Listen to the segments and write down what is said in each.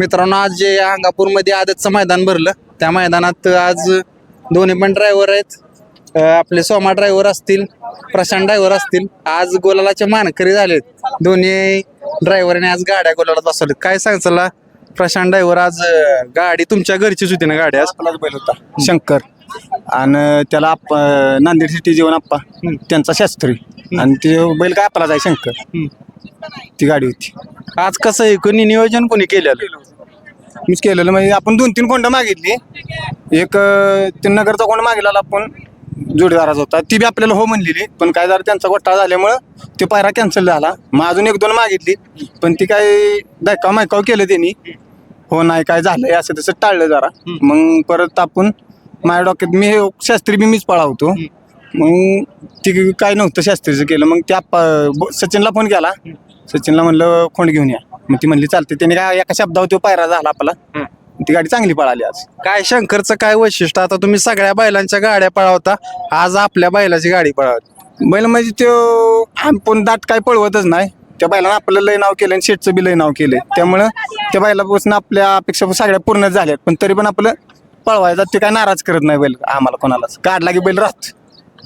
मित्रांनो आज जे अंगापूरमध्ये आदतचं मैदान भरलं त्या मैदानात आज दोन्ही पण ड्रायव्हर आहेत. आपले सोमा ड्रायव्हर असतील प्रशांत ड्रायव्हर असतील. आज गोलालाचे मानकरी झालेत. दोन्ही ड्रायव्हरने आज गाड्या गोलाला बसवल्यात. काय सांगचाल प्रशांत ड्रायव्हर आज गाडी तुमच्या घरचीच होती ना गाडी आज? बैल होता. शंकर. आणि त्याला आप्पा नांदेड सिटी जेवण आप्पा. त्यांचा शास्त्री. आणि ते बैल काय आपलाच आहे शंकर ती गाडी होती. आज कसं आहे? कोणी नियोजन कोणी केलेलं? मीच केलेलं. म्हणजे आपण दोन तीन कोंड मागितली. एक अं, ते नगरचा कोंड मागितला आपण. जोडीदाराचा होता. ती बी आपल्याला हो म्हणलेली. पण काय झालं त्यांचा घोटाळा झाल्यामुळं ते पायरा कॅन्सल झाला. मग अजून एक दोन मागितली. पण ती काय दायकाव मायकाव केलं त्यांनी. हो नाही काय झालंय असं तसं टाळलं जरा. मग परत आपण माझ्या डोक्यात मी हे शास्त्री बी मीच पळावतो. मग ती काय नव्हतं शास्त्रीचं केलं. मग त्या सचिनला फोन केला. सचिनला म्हणलं खोंड घेऊन या. मग ती म्हणली चालते त्याने काय एका शब्दावर तो पायरा झाला आपला. ती गाडी चांगली पळाली आज. काय शंकरचं काय वैशिष्ट्य? आता तुम्ही सगळ्या बैलांच्या गाड्या पळवता. आज आपल्या बैलाची गाडी पळवली बैल म्हणजे तो आपण दाट काय पळवतच नाही. त्या बैलानं आपलं लय नाव केलं आणि शेटचं बी लय नाव केलंय. त्यामुळं त्या बैलापासून आपल्या अपेक्षा सगळ्या पूर्ण झाल्यात. पण तरी पण आपलं पळवायचा ते काय नाराज करत नाही बैल. आम्हाला कोणालाच. काढला की बैल राहतो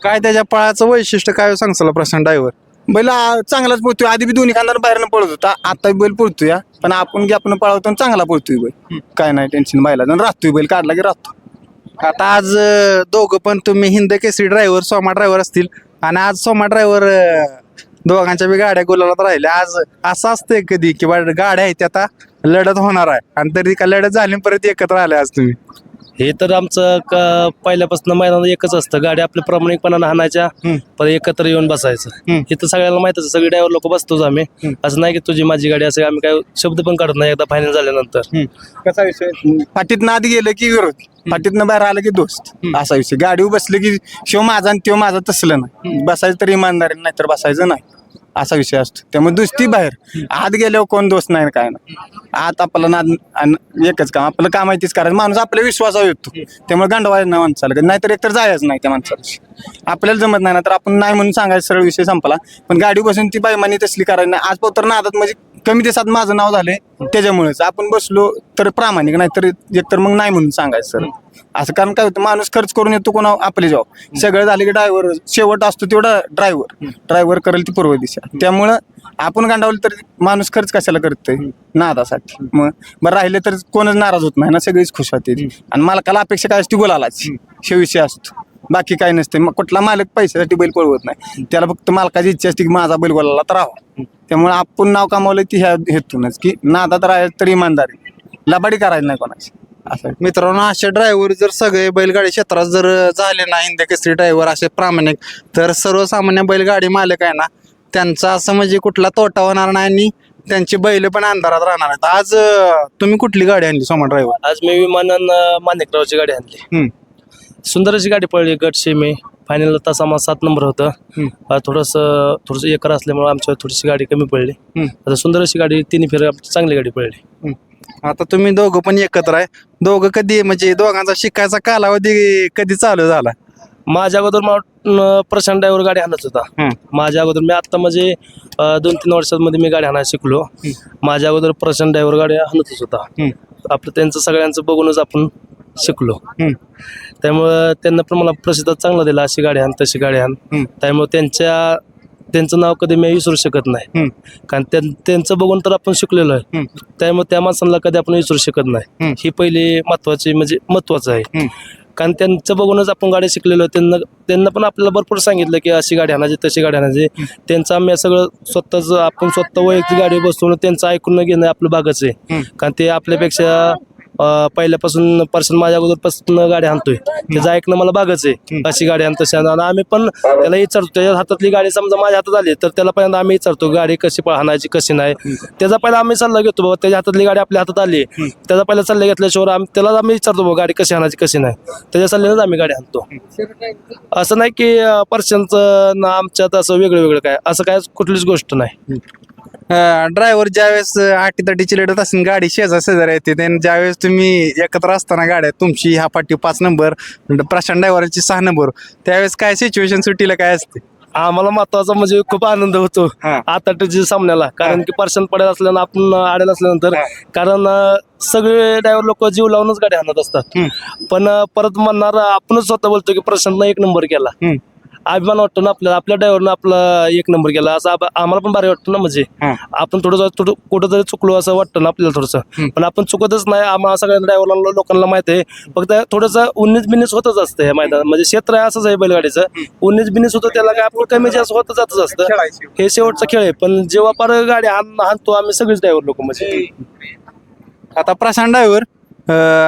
काय त्याच्या पळाचं वैशिष्ट्य काय सांगसाल प्रशांत ड्रायव्हर? बैल आ, चांगलाच पळतोय. आधी बी दोन्ही खांदार बाहेरनं पळत होता. आता बी बैल पळतोय. हा. पण आपण आपण पळवतो आणि चांगला पळतोय बैल. काय नाही टेन्शन बैला राहतोय बैल काढला की राहतो. आता आज अं, दोघं पण तुम्ही हिंद केसरी ड्रायव्हर सोमा ड्रायव्हर असतील. आणि आज सोमा ड्रायव्हर दोघांच्या बी गाड्या गुलालात राहिल्या. आज असं असतंय कधी की बा गाड्या आहेत त्या आता लढत होणार आहे. आणि तरी का लढत झाली परत एकत्र आले आज तुम्ही. हे तर आमचं क- पहिल्यापासून मैदान एकच असतं. गाडी आपल्या प्रामाणिकपणानं हाणायच्या पण एकत्र येऊन बसायचं. हे तर सगळ्याला माहितच आहे, सगळे ड्रायव्हर लोक बसतोच आम्ही. असं नाही की तुझी माझी गाडी असं आम्ही काय शब्द पण काढत नाही. एकदा फायनल झाल्यानंतर. कसा विषय? पाठीतनं आत गेलं की विरोध. पाठीतनं बाहेर आलं की दोस्त. असा विषय. गाडीवर बसलं की शिव माझा आणि त्यो माझा तसलं नाही. बसायचं तर इमानदारी नाही तर बसायचं नाही. असा विषय असतो. त्यामुळे दुसती बाहेर. आत गेल्यावर कोण दोष नाही काय ना आत आपलं नाद एकच काम आपलं काम आहे तीच करायचं. माणूस आपल्या विश्वासावर येतो त्यामुळे गांडवायचं नाही माणसाला नाहीतर एकतर जायच नाही त्या माणसाला. आपल्याला जमत नाही. ना तर आपण नाही म्हणून सांगायचं सरळ विषय संपला. पण गाडी बसून ती बायमानी तसली कारण नाही. आज तर नादात म्हणजे कमी दिवसात माझं नाव झालंय. त्याच्यामुळेच आपण बसलो तर प्रामाणिक नाही तर एकतर मग नाही म्हणून सांगायचं सर असं कारण काय होतं माणूस खर्च करून येतो कोणा आपले जॉब सगळं झालं की ड्रायव्हर शेवट असतो तेवढा ड्रायव्हर ड्रायव्हर करेल ती पूर्व दिशा. त्यामुळं आपण गांडावलं तर माणूस खर्च कशाला करतोय? नादासाठी. मग बरं राहिले तर कोणच नाराज होत नाही ना सगळीच खुश होते आणि मालकाला अपेक्षा काय असते? गुलालाच. हे असतो. बाकी काही नसते. मग कुठला मालक पैशासाठी बैल पळवत नाही. त्याला फक्त मालकाची इच्छा असते की माझा बैल गोलाला तर राहावा. त्यामुळे आपण नाव कमावलं ती ह्या हेतूनच की नादात राहायचं तर इमानदारी. लबाडी करायची नाही कोणाची. असं. मित्रांनो असे ड्रायव्हर जर सगळे बैलगाडी क्षेत्रात जर झाले ना हिंद केसरी ड्रायव्हर असे प्रामाणिक तर सर्वसामान्य बैलगाडी मालक आहे ना त्यांचा असं म्हणजे कुठला तोटा होणार नाही आणि त्यांची बैल पण अंधारात राहणार आहेत. आज अं, तुम्ही कुठली गाडी आणली सोमा ड्रायव्हर आज मी विमानान माणिकरावची गाडी आणली. सुंदर अशी गाडी पडली गट सेमी फायनल तास आम्हाला सात नंबर होतं. थोडंसं थोडंसं एकर असल्यामुळे आमच्या थोडीशी गाडी कमी पडली. आता सुंदर अशी गाडी तिन्ही फेर चांगली गाडी पडली. आता तुम्ही दोघं पण एकत्र आहे. दोघं कधी म्हणजे दोघांचा शिकायचा कालावधी कधी चालू झाला? माझ्या अगोदर मला प्रशांत ड्रायव्हर गाडी हाणत होता. माझ्या अगोदर मी आता म्हणजे दोन तीन वर्षांमध्ये मी गाडी हाणायला शिकलो. माझ्या अगोदर प्रशांत ड्रायव्हर गाडी हाणतच होता. आपलं त्यांचं सगळ्यांचं बघूनच आपण शिकलो. त्यामुळं त्यांना पण मला प्रसिद्ध चांगला दिला अशी गाडी हाण तशी गाडी हम्म. त्यामुळे त्यांच्या त्यांचं नाव कधी मी विसरू शकत नाही. कारण त्यां- त्यांचं बघून तर आपण शिकलेलो आहे. त्यामुळे त्या माणसांना कधी आपण विसरू शकत नाही. ही पहिली महत्वाची म्हणजे महत्वाचं आहे. कारण त्यांचं बघूनच आपण गाडी शिकलेलो. त्यांना त्यांना पण आपल्याला भरपूर सांगितलं की अशी गाडी आणायची तशी गाडी आणायची त्यांचं आम्ही सगळं स्वतःच आपण स्वतः वैयक्तिक गाडी बसवून त्यांचं ऐकून घेणं आपलं भागच आहे. कारण ते आपल्यापेक्षा पहिल्यापासून पर्सन माझ्या अगोदरपासून गाडी आणतोय. त्याचं ऐकणं मला भागच आहे. अशी गाडी आण तशी आण आम्ही पण त्याला विचारतो. त्याच्या हातातली गाडी समजा माझ्या हातात आली तर त्याला पहिल्यांदा आम्ही विचारतो गाडी कशी हाणायची कशी नाही? त्याचा पहिला आम्ही सल्ला घेतो बाबा त्याच्या हातातली गाडी आपल्या हातात आली. त्याचा पहिला सल्ला घेतल्याशिवाय आम्ही त्याला आम्ही विचारतो बाबा गाडी कशी आणायची कशी नाही? त्याच्या सल्ल्यानेच आम्ही गाडी आणतो. असं नाही की पर्सनचं ना आमच्यात असं वेगळं वेगळं काय? असं काय कुठलीच गोष्ट नाही. ड्रायव्हर ज्यावेळेस आठी तटीची लढत असेल गाडी शेजार शेजार येते त्याने ज्यावेळेस तुम्ही एकत्र असताना गाड्या तुमची ह्या पाठी पाच नंबर प्रशांत ड्रायव्हरची सहा नंबर त्यावेळेस काय सिच्युएशन सुट्टीला काय असते? आम्हाला महत्त्वाचा म्हणजे खूप आनंद होतो. आता त्याच्या सामन्याला. कारण की पर्सन पडेल असल्यानं आपण आडेल असल्यानंतर कारण सगळे ड्रायव्हर लोक जीव लावूनच गाडी आणत असतात. पण परत म्हणणार आपणच स्वतः बोलतो की प्रशांतनं एक नंबर केला. अभिमान वाटतो ना आपल्याला. आपल्या ड्रायव्हरनं आपला एक नंबर केला. असं आप- आम्हाला पण भारी वाटतं ना म्हणजे. हा. आपण थोडं थोडं कुठं तरी चुकलो असं वाटतं ना आपल्याला थोडंसं. पण आपण चुकतच नाही. आम्हाला सगळ्या ड्रायव्हरला लोकांना माहिती आहे. फक्त थोडंसं उन्नीस बिन्नीस होतच असतं या मैदानात. म्हणजे क्षेत्र आहे असंच आहे बैलगाडीचं. उन्नीस बिन्नीस होतं त्याला काय आपलं कमी जास्त होत जातच असतं. हे शेवटचा खेळ आहे. पण जेव्हा पार गाडी हाण- हाणतो आम्ही सगळेच ड्रायव्हर लोक म्हणजे. आता प्रशांत ड्रायव्हर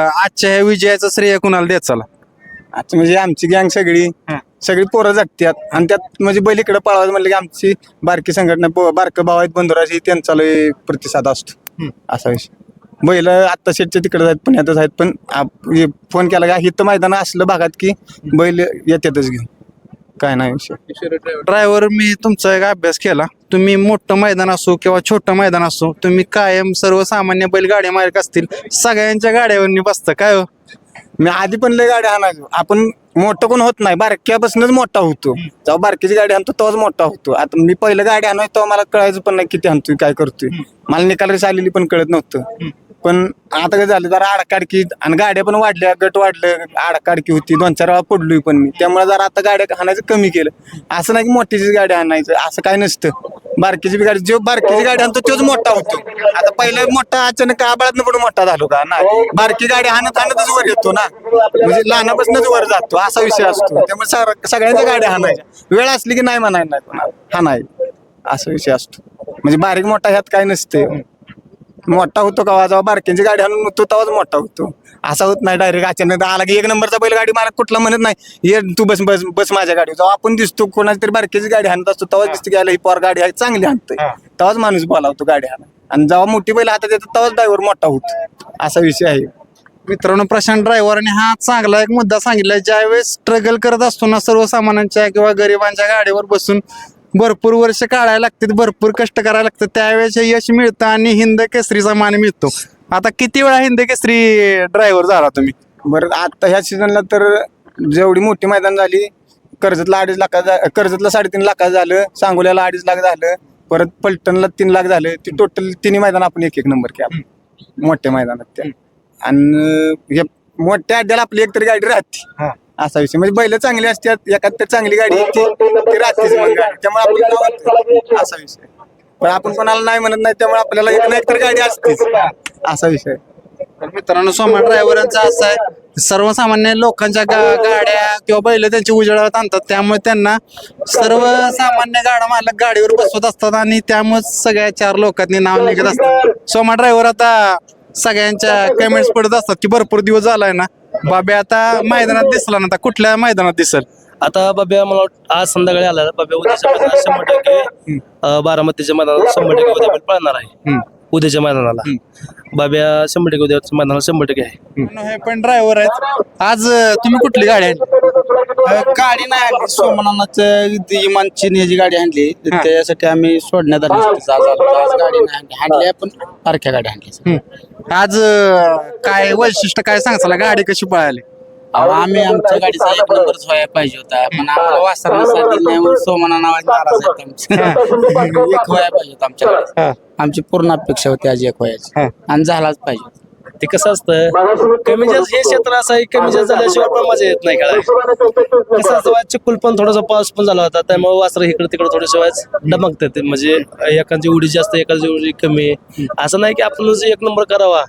आजच्या ह्या विजयाचं श्रेय कुणाला देत चला? आता म्हणजे आमची गँग सगळी. हा. सगळी पोरं जगत्यात. आणि त्यात म्हणजे बैल इकडे पळवायचं म्हणलं की आमची बारकी संघटना ब- बारकं भाव आहेत बंधुराजी त्यांचा लय प्रतिसाद असतो. असा विषय. बैल आत्ता शेटच्या तिकडे आहेत पुण्यातच आहेत पण आप- हे फोन केला का हिथं मैदान असलं भागात की बैल येतातच घेऊन. काय नाही विषय. ड्रायव्हर मी तुमचा एक अभ्यास केला. तुम्ही मोठं मैदान असो किंवा छोटं मैदान असो तुम्ही कायम सर्वसामान्य बैलगाड्या मालक असतील. सगळ्यांच्या गाड्यावर बसता काय हो? मी आधी पण लय गाडी हाणायचो आपण मोठं कोण होत नाही बारक्यापासूनच मोठा होतो. जेव्हा बारकीची गाडी आणतो तेव्हाच मोठा होतो. आता मी पहिलं गाडी आणाय तेव्हा मला कळायचं पण नाही किती आणतोय काय करतोय. मला निकाल रेस आलेली पण कळत नव्हतं. पण आता काय झालं जरा आडकाडकी आणि गाड्या पण वाढल्या गट वाढलं आडकाडकी होती दोन चार वेळा पडलोय पण मी. त्यामुळे जरा आता गाड्या हाणायचं कमी केलं. असं नाही की मोठीची गाडी आणायचं असं काय नसतं. बारकीची गाडी जो बारकीची गाडी आणतो तोच मोठा होतो. आता पहिला मोठा अचानक आबाळात पण मोठा झालो का? नाही बारकी गाडी हाणत हाणतच वर येतो ना. म्हणजे लहानापासूनच वर जातो असा विषय असतो. त्यामुळे सगळ्यांच्या गाड्या हाणायच्या. वेळ असली की नाही म्हणायला नाही हाणाय. असा विषय असतो. म्हणजे बारीक मोठा ह्यात काय नसते मोठा होतो का जेव्हा बारक्यांची गाडी आणून तो तेव्हाच मोठा होतो. असा होत नाही डायरेक्ट अचानक आला की एक नंबरचा बैल गाडी मला कुठला म्हणत नाही ये तू बस बस बस माझ्या गाडी जेव्हा आपण दिसतो कोणाची तरी बारक्याची गाडी हाणत असतो तेव्हाच दिसतो की याला ही पोर गाडी आहे चांगली हाणतोय. तेव्हाच माणूस बोलावतो गाडी हाणा आणि जेव्हा मोठी बैल हातात येतो तेव्हाच ड्रायव्हर मोठा होतो. असा विषय आहे. मित्रांनो प्रशांत ड्रायव्हरने हा चांगला एक मुद्दा सांगितलाय ज्यावेळेस स्ट्रगल करत असतो ना सर्वसामान्यांच्या किंवा गरिबांच्या गाडीवर बसून भरपूर वर्ष काढायला लागतात भरपूर कष्ट करायला लागतात त्यावेळेस यश मिळतं आणि हिंद केसरीचा मान मिळतो. आता किती वेळा हिंद केसरी ड्रायव्हर झाला तुम्ही? बरं आता ह्या सीझनला तर जेवढी मोठी मैदान झाली कर्जतला अडीच लाखात झा- कर्जतला साडेतीन लाखात झालं सांगोल्याला अडीच लाख झालं परत पलटणला तीन लाख झालं ती टोटल तिन्ही मैदान आपण एक एक नंबर केला मोठ्या मैदानात त्या. आणि हे मोठ्या अड्ड्याला आपली एक तरी गाडी राहते. असा विषय. म्हणजे बैल चांगली असतात एखाद तर चांगली गाडी येते ती राहतेच मग गाडी. त्यामुळे गावात असा विषय. पण आपण कोणाला नाही म्हणत नाही त्यामुळे आपल्याला एक ना तर गाडी असतेच. असा विषय. तर मित्रांनो सोमा ड्रायव्हरांचा असं आहे सर्वसामान्य लोकांच्या गा- गाड्या किंवा बैल त्यांची उजेडात आणतात त्यामुळे त्यांना सर्वसामान्य गाडा मालक गाडीवर बसवत असतात आणि त्यामुळे सगळ्या चार लोकांनी नाव निघत असतात. सोमा ड्रायव्हर आता सगळ्यांच्या कमेंट्स पडत असतात की भरपूर दिवस झालाय ना. बाबे आता मैदानात दिसला ना आता कुठल्या मैदानात दिसल? आता बाब्या मला वाटतं आज संध्याकाळी आला बाब्या उद्याच्या मैदानात शंभर टक्के अं, बारामतीच्या मैदानात शंभर टक्के उद्या बैल पळणार आहे. उद्याच्या मैदानाला. बाब्या शंभर टक्के उद्याच्या मैदानाला शंभर टक्के आहे. हे पण ड्रायव्हर आहेत. आज अं, तुम्ही कुठली गाडी आहे गाडी नाही आणली. सोमनाथ इमानची ह्याची गाडी आणली. हा. त्याच्यासाठी आम्ही सोडण्यात आली. होती. आज गाडी नाही आणली. आणली आपण पारख्या गाडी आणली आज अं, काय वैशिष्ट्य काय सांगचाला गाडी कशी पळाली? आम्ही आमच्या गाडीचा एक नंबरच व्हायला पाहिजे होता. पण आम्हाला वासरण्यासाठी नाही म्हणून सोमना नावाचे नाराज आहेत आमचे. एक व्हायला पाहिजे होता आमच्या गाडीचा. आमची पूर्ण अपेक्षा होती आज एक व्हायची आणि झालाच पाहिजे. ते कसं असतं कमी जास्त हे क्षेत्र असं आहे कमी जास्त झाल्याशिवाय पण मजा येत नाही काय कसं असतं वाज चिकुल पण थोडासा पाऊस पण झाला होता त्यामुळे वासर इकडे तिकडे थोडेसे वाज डमकते म्हणजे एकांची उडी जास्त एकाची उडी कमी. असं नाही की आपण एक नंबर करावा.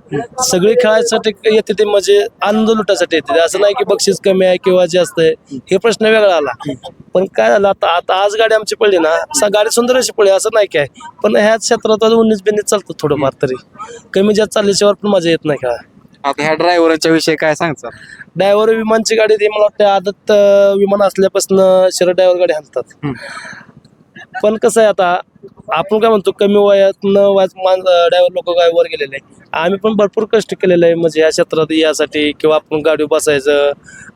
सगळी खेळायसाठी येते ते म्हणजे आनंद लुटासाठी येते. असं नाही की बक्षीस कमी आहे किंवा जास्त आहे हे प्रश्न वेगळा आला. पण काय झालं आता आता आज गाडी आमची पडली ना गाडी सुंदर अशी पडली असं नाही काय. पण ह्या क्षेत्रात उन्नीस बिन्नीस चालतं थोडंफार तरी. कमी जास्त चालल्याशिवाय पण मजा येत नाही. का? आता ह्या ड्रायव्हरच्या विषयी काय सांगचा ड्रायव्हर विमानची गाडी ती मला वाटतं आदत अं, विमान असल्यापासून शरद ड्रायव्हर गाडी हाणतात. पण कसं आहे आता आपण काय म्हणतो कमी वयात न वयात ड्रायव्हर लोक काय वर गेलेले आहे आम्ही पण भरपूर कष्ट केलेले आहे म्हणजे या क्षेत्रात यासाठी किंवा आपण गाडी बसायचं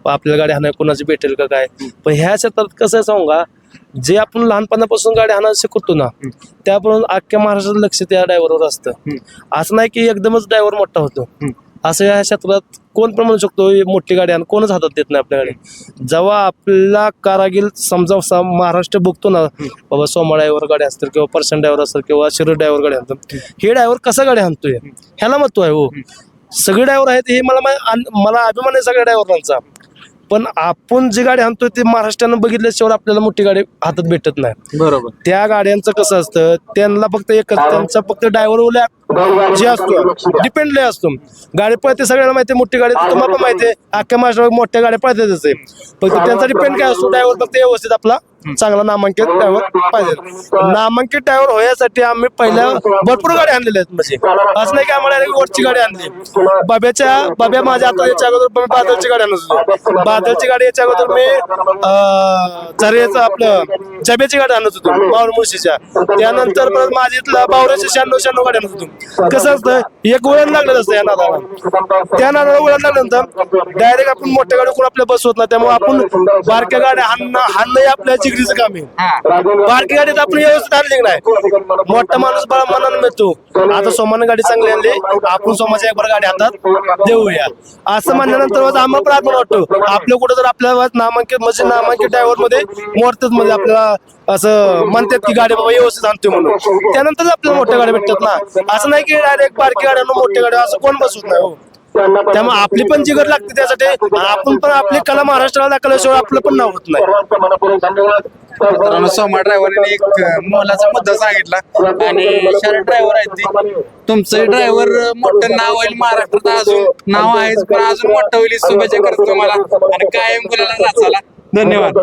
व आपल्याला गाडी हाणाय कोणाची भेटेल का काय. पण ह्या क्षेत्रात कसं आहे सांगू जे आपण लहानपणापासून गाडी हाणायला शिकवतो ना त्यापर्यंत अख्ख्या महाराष्ट्रात लक्ष त्या ड्रायव्हरवर असतं. असं नाही की एकदमच ड्रायव्हर मोठा होतो. असं या क्षेत्रात कोण पण म्हणू शकतो मोठी गाडी आणि. कोणच हातात देत नाही आपल्या गाडी. जेव्हा आपला कारागीर समजा महाराष्ट्र बघतो ना बाबा सोमा ड्रायव्हर गाडी असतील किंवा पर्सन ड्रायव्हर असतील किंवा शिरो ड्रायव्हर गाडी आणतात हे ड्रायव्हर कसा गाडी आणतोय? ह्याला महत्त्व आहे हो. सगळे ड्रायव्हर आहेत हे मला मला अभिमान आहे सगळ्या ड्रायव्हरांचा. पण आपण जी गाडी आणतोय ते महाराष्ट्रानं बघितल्याशिवाय आपल्याला मोठी गाडी हातात भेटत नाही. बरोबर. त्या गाड्यांचं कसं असतं त्यांना फक्त एकच त्यांचा फक्त ड्रायव्हर जे असतो डिपेंडले असतो. गाडी पळते सगळ्यांना माहिती मोठी गाडी तुम्हाला पण माहिती आहे अख्ख्या महाराष्ट्रात मोठ्या गाड्या पळतातच आहे फक्त त्यांचा डिपेंड काय असतो ड्रायव्हर फक्त व्यवस्थित आपला चांगला नामांकित ड्रायव्हर पाहिजे. नामांकित ड्रायव्हर होण्यासाठी आम्ही पहिल्या भरपूर गाड्या आणलेल्या आहेत. म्हणजे असं नाही की आम्हाला वरची गाडी आणली. बाब्याच्या बाब्या माझ्या आता याच्या अगोदर मी बादलची गाडी आणत होतो. बादलची गाडी याच्या अगोदर मी झरेचं आपलं जब्याची गाडी आणत होतो बावर मुळशीच्या. त्यानंतर परत माझी इथलं बावऱ्याच्या शहाण्णव शहाण्णव गाडी आणत होतो. कसं असतं एक वळण लागलेलं असतं या नादाला. त्या नादाला वळण लागल्यानंतर डायरेक्ट आपण मोठ्या गाडी कोण आपल्या बसवत नाही त्यामुळे आपण बारक्या गाड्या हाणणं हाणणं हे जिगरीचं काम आहे. बारकी गाडीत आपण व्यवस्थित आणली नाही? मोठा माणूस बळा मनानं मिळतो. आता सोमानं गाडी चांगली आणली. आपण सोमाच्या एक बरं गाडी हातात देऊया. असं म्हणल्यानंतर आम्हाला पण आत्मा वाटतो. आपलं कुठं जर आपल्या नामांकित म्हणजे नामांकित ड्रायव्हरमध्ये मोडतात म्हणजे आपल्याला असं म्हणतात की गाडी बाबा व्यवस्थित आणतोय म्हणून. त्यानंतर आपल्याला मोठ्या गाड्या भेटतात ना. असं नाही की डायरेक्ट बारकी गाड्या मोठ्या गाड्या असं कोण बसवत नाही हो. त्यामुळे आपली पण जिगर लागते त्यासाठी. आपण पण आपली कला महाराष्ट्राला दाखवल्याशिवाय आपलं पण नाव होत नाही. सोमा ड्रायव्हरने एक मोलाचा मुद्दा सांगितला. आणि शहर ड्रायव्हर आहेत ते. तुमचं ड्रायव्हर मोठं नाव होईल महाराष्ट्रात अजून. नाव आहेच पण अजून मोठं होईल शुभेच्छा करतो तुम्हाला. आणि कायम नाचाला धन्यवाद.